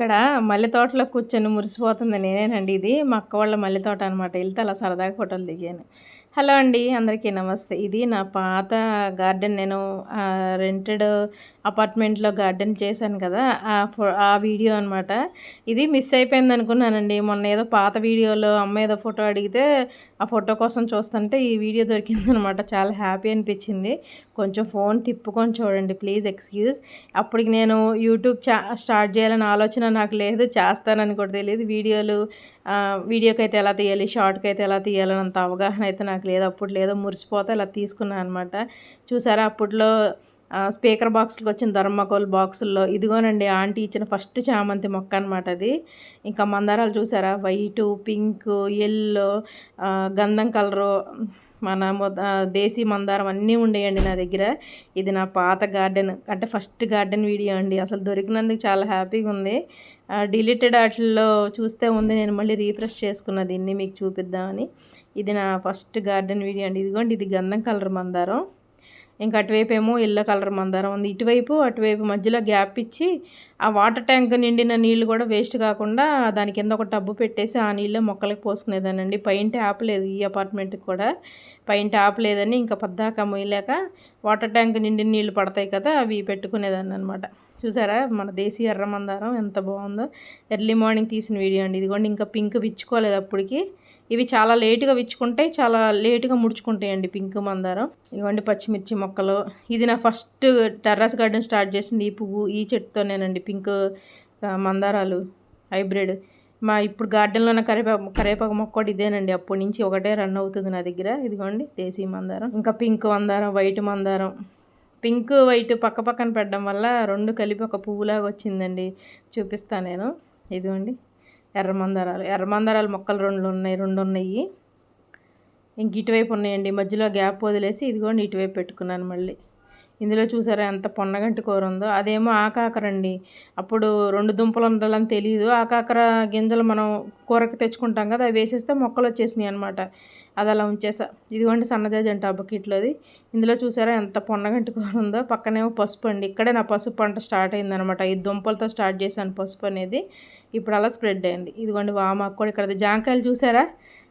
ఇక్కడ మల్లె తోటలో కూర్చొని మురిసిపోతుంది నేనేనండి ఇది. మా అక్క వాళ్ళ మల్లె తోట అనమాట వెళ్తే అలా సరదాగా ఫోటోలు దిగాను. హలో అండి అందరికీ నమస్తే. ఇది నా పాత గార్డెన్. నేను రెంటెడ్ అపార్ట్మెంట్లో గార్డెన్ చేశాను కదా ఆ ఫో- ఆ వీడియో అనమాట ఇది మిస్ అయిపోయింది అనుకున్నానండి. మొన్న ఏదో పాత వీడియోలో అమ్మ ఏదో ఫోటో అడిగితే ఆ ఫోటో కోసం చూస్తుంటే ఈ వీడియో దొరికిందనమాట చాలా హ్యాపీ అనిపించింది. కొంచెం ఫోన్ తిప్పుకొని చూడండి ప్లీజ్ ఎక్స్క్యూజ్. అప్పటికి నేను యూట్యూబ్ చా స్టార్ట్ చేయాలని ఆలోచన నాకు లేదు చేస్తానని కూడా తెలియదు. వీడియోలు వీడియోకి అయితే ఎలా తీయాలి షార్ట్కి అయితే ఎలా తీయాలని అంత అవగాహన అయితే నాకు నాకు లేదు అప్పుడు లేదో మురిసిపోతే అలా తీసుకున్నాను అనమాట చూసారా అప్పట్లో స్పీకర్ బాక్స్కి వచ్చిన ధర్మకోల్ బాక్సుల్లో ఇదిగోనండి ఆంటీ ఇచ్చిన ఫస్ట్ చామంతి మొక్క అనమాట అది. ఇంకా మందారాలు చూసారా? వైటు పింక్ ఎల్లో గంధం కలరు మన మొద- దేశీ మందారం అన్నీ ఉండేయండి నా దగ్గర. ఇది నా పాత గార్డెన్. అంటే ఫస్ట్ గార్డెన్ వీడియో అండి. అసలు దొరికినందుకు చాలా హ్యాపీగా ఉంది. డిలీటెడ్ వాటిల్లో చూస్తే ఉంది. నేను మళ్ళీ రీఫ్రెష్ చేసుకున్న దీన్ని మీకు చూపిద్దామని. ఇది నా ఫస్ట్ గార్డెన్ వీడియో అండి. ఇదిగోండి ఇది గంధం కలర్ మందారం. ఇంకా అటువైపు ఏమో ఎల్లో కలర్ మందారం ఉంది. ఇటువైపు అటువైపు మధ్యలో గ్యాప్ ఇచ్చి ఆ వాటర్ ట్యాంక్ నిండిన నీళ్ళు కూడా వేస్ట్ కాకుండా దాని కింద ఒక టబ్బు పెట్టేసి ఆ నీళ్ళే మొక్కలకు పోసుకునేదానండి పైన ట్యాప్ లేదు ఈ అపార్ట్మెంట్కి కూడా. పైన ట్యాప్ లేదని ఇంకా పద్దాక మొయ్యలేక వాటర్ ట్యాంక్ నిండిన నీళ్ళు పడతాయి కదా అవి పెట్టుకునేదాన్ని అనమాట చూసారా? మన దేశీ ఎర్ర మందారం ఎంత బాగుందో. ఎర్లీ మార్నింగ్ తీసిన వీడియో అండి. ఇదిగోండి ఇంకా పింక్ విచ్చుకోలేదు అప్పటికి. ఇవి చాలా లేటుగా విచ్చుకుంటాయి చాలా లేటుగా ముడుచుకుంటాయండి పింక్ మందారం. ఇవ్వండి పచ్చిమిర్చి మొక్కలు. ఇది నా ఫస్ట్ టెర్రస్ గార్డెన్ స్టార్ట్ చేసింది ఈ పువ్వు ఈ చెట్టుతోనేనండి పింక్ మందారాలు హైబ్రిడ్. మా ఇప్పుడు గార్డెన్లో ఉన్న కరివేపాకు కరివేపాకు మొక్క కూడా ఇదేనండి. అప్పటి నుంచి ఒకటే రన్ అవుతుంది నా దగ్గర. ఇదిగోండి దేశీ మందారం. ఇంకా పింక్ మందారం వైట్ మందారం. పింక్ వైట్ పక్క పక్కన పెట్టడం వల్ల రెండు కలిపి ఒక పువ్వులాగా వచ్చిందండి. చూపిస్తాను నేను. ఇదిగోండి. ఎర్ర మందారాలు. ఎర్ర మందారాలు మొక్కలు రెండు ఉన్నాయి రెండు ఉన్నాయి. ఇంక ఇటువైపు ఉన్నాయండి. మధ్యలో గ్యాప్ వదిలేసి ఇదిగోండి ఇటువైపు పెట్టుకున్నాను మళ్ళీ. ఇందులో చూసారా ఎంత పొన్నగంటి కూర ఉందో? అదేమో ఆకాకరండి. అప్పుడు రెండు దుంపలు ఉండాలని తెలియదు ఆకాకర గింజలు మనం కూరకి తెచ్చుకుంటాం కదా అవి వేసేస్తే మొక్కలు వచ్చేసినాయి అనమాట అది అలా ఉంచేసా. ఇదిగోండి సన్నజాజి అంటే ఆ బకెట్లోది ఇందులో చూసారా ఎంత పొన్నగంటి కూర ఉందో? పక్కనేమో పసుపు అండి. ఇక్కడే నా పసుపు పంట స్టార్ట్ అయిందనమాట ఈ దుంపలతో స్టార్ట్ చేశాను పసుపు అనేది. ఇప్పుడు అలా స్ప్రెడ్ అయింది. ఇదిగోండి వామాకు కూడా ఇక్కడ జాంకాయలు చూసారా?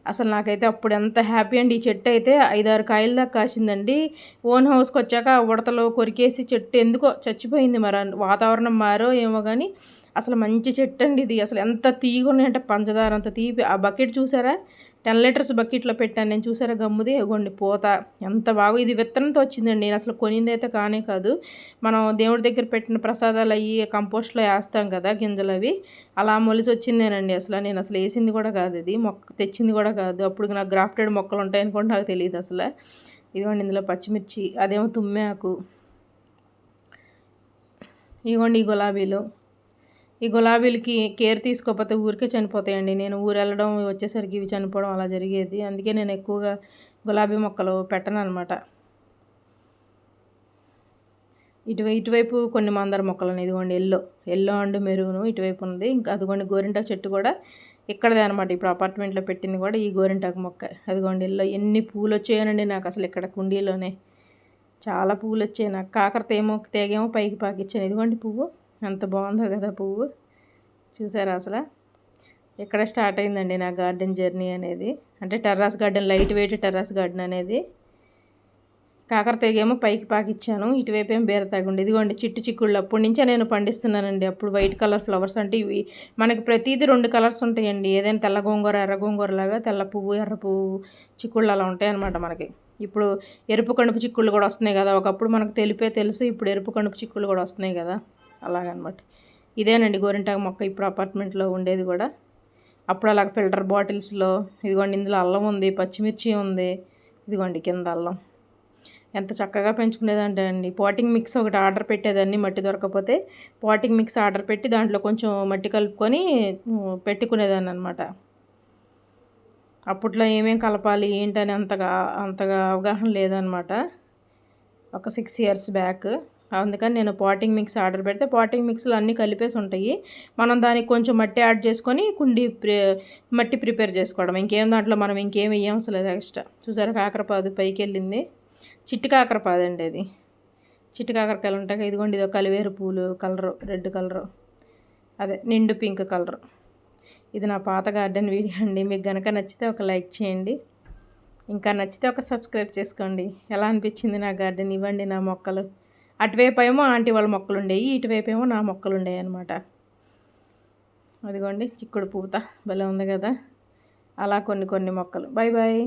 అసలు నాకైతే అప్పుడు ఎంత హ్యాపీ అండి. ఈ చెట్టు అయితే ఐదారు కాయల దాకా కాసిందండి. ఓన్ హౌస్కి వచ్చాక ఉడతలు కొరికేసి చెట్టు ఎందుకో చచ్చిపోయింది మరి. వాతావరణం మారో ఏమో కానీ అసలు మంచి చెట్టు అండి ఇది. అసలు ఎంత తీగున్నాయంటే ఉన్నాయంటే పంచదార అంత తీపి. ఆ బకెట్ చూసారా? టెన్ లీటర్స్ బకెట్లో పెట్టాను నేను చూసారా గమ్ముది? ఇగోండి పూత. ఎంత బాగా ఇది విత్తనంతో వచ్చిందండి. నేను అసలు కొనింది అయితే కానే కాదు. మనం దేవుడి దగ్గర పెట్టిన ప్రసాదాలు అయ్యి కంపోస్ట్లో వేస్తాం కదా గింజలు అవి. అలా మొలిసి వచ్చిందేనండి. అసలు నేను అసలు వేసింది కూడా కాదు ఇది. మొక్క తెచ్చింది కూడా కాదు. అప్పుడు నాకు గ్రాఫ్టెడ్ మొక్కలు ఉంటాయనుకోండి నాకు తెలియదు అసలు. ఇదిగోండి ఇందులో పచ్చిమిర్చి అదేమో తుమ్మాకు. ఇదిగోండి ఈ గులాబీలు. ఈ గులాబీలకి కేర్ తీసుకోకపోతే ఊరికే చనిపోతాయండి. నేను ఊరు వెళ్ళడం వచ్చేసరికి ఇవి చనిపోవడం అలా జరిగేది. అందుకే నేను ఎక్కువగా గులాబీ మొక్కలు పెట్టను అనమాట ఇటువై ఇటువైపు కొన్ని మందార మొక్కలు ఇదిగోండి ఎల్లో ఎల్లో అండ్ మెరూను ఇటువైపు ఉంది ఇంకా అదిగోండి గోరింటాకు చెట్టు కూడా ఇక్కడదే అనమాట ఇప్పుడు అపార్ట్మెంట్లో పెట్టింది కూడా ఈ గోరింటాకు మొక్క. అదిగోండి ఎల్లో ఎన్ని పూలు వచ్చాయోనండి నాకు అసలు ఇక్కడ కుండీలోనే. చాలా పూలు వచ్చాయి నాకు కాకరత ఏమో తేగేమో పైకి పాకిచ్చాను. ఇదిగోండి పువ్వు. అంత బాగుందో కదా పువ్వు? చూసారా అసలు? ఇక్కడ స్టార్ట్ అయిందండి నా గార్డెన్ జర్నీ అనేది? అంటే terrace garden light weight terrace garden అనేది. కాకరతేగేమో పైకి పాకిచ్చాను ఇటువైపు ఏం బీరతాగుండి ఇదిగోండి చిట్టు చిక్కుళ్ళు. అప్పటి నుంచే నేను పండిస్తున్నానండి. అప్పుడు వైట్ కలర్ ఫ్లవర్స్ అంటే ఇవి మనకి ప్రతిదీ రెండు కలర్స్ ఉంటాయండి. ఏదైనా తెల్ల గోంగూర ఎర్ర గోంగూర లాగా తెల్ల పువ్వు ఎర్ర పువ్వు చిక్కుళ్ళు అలా ఉంటాయి అనమాట మనకి. ఇప్పుడు ఎరుపు కణుపు చిక్కుళ్ళు కూడా వస్తున్నాయి కదా. ఒకప్పుడు మనకు తెలిపే తెలుసు ఇప్పుడు ఎరుపు కణుపు చిక్కుళ్ళు కూడా వస్తున్నాయి కదా. అలాగనమాట. ఇదేనండి గోరింటాకు మొక్క ఇప్పుడు అపార్ట్మెంట్లో ఉండేది కూడా. అప్పుడు అలాగ ఫిల్టర్ బాటిల్స్లో ఇదిగోండి ఇందులో అల్లం ఉంది పచ్చిమిర్చి ఉంది ఇదిగోండి కింద అల్లం. ఎంత చక్కగా పెంచుకునేదంటే అండి పాటింగ్ మిక్స్ ఒకటి ఆర్డర్ పెట్టేదాన్ని మట్టి దొరకకపోతే పాటింగ్ మిక్స్ ఆర్డర్ పెట్టి దాంట్లో కొంచెం మట్టి కలుపుకొని పెట్టుకునేదాన్ని అనమాట అప్పట్లో ఏమేం కలపాలి ఏంటని అంతగా అంతగా అవగాహన లేదనమాట. ఒక సిక్స్ ఇయర్స్ బ్యాక్. అందుకని నేను పాటింగ్ మిక్స్ ఆర్డర్ పెడితే పాటింగ్ మిక్స్లు అన్నీ కలిపేసి ఉంటాయి. మనం దానికి కొంచెం మట్టి యాడ్ చేసుకొని కుండి ప్రి మట్టి ప్రిపేర్ చేసుకోవడం. ఇంకేం దాంట్లో మనం ఇంకేం వేయం లేదు ఎక్స్ట్రా. చూసారా కాకరపాదు పైకి వెళ్ళింది చిట్టి కాకరపాదు అండి అది. చిట్టి కాకరకాయలు ఉంటాయి ఇదిగోండి ఇది కలివేరు పూలు కలరు రెడ్ కలరు. అదే నిండు పింక్ కలర్. ఇది నా పాత గార్డెన్ వీడియో అండి. మీకు కనుక నచ్చితే ఒక లైక్ చేయండి. ఇంకా నచ్చితే ఒక సబ్స్క్రైబ్ చేసుకోండి. ఎలా అనిపించింది నా గార్డెన్? ఇవ్వండి నా మొక్కలు. అటువైపు ఏమో ఆంటీ వాళ్ళ మొక్కలు ఉండేవి ఇటువైపు ఏమో నా మొక్కలు ఉండేవి అనమాట అదిగోండి చిక్కుడు పూత భలే ఉంది కదా. అలా కొన్ని కొన్ని మొక్కలు. Bye bye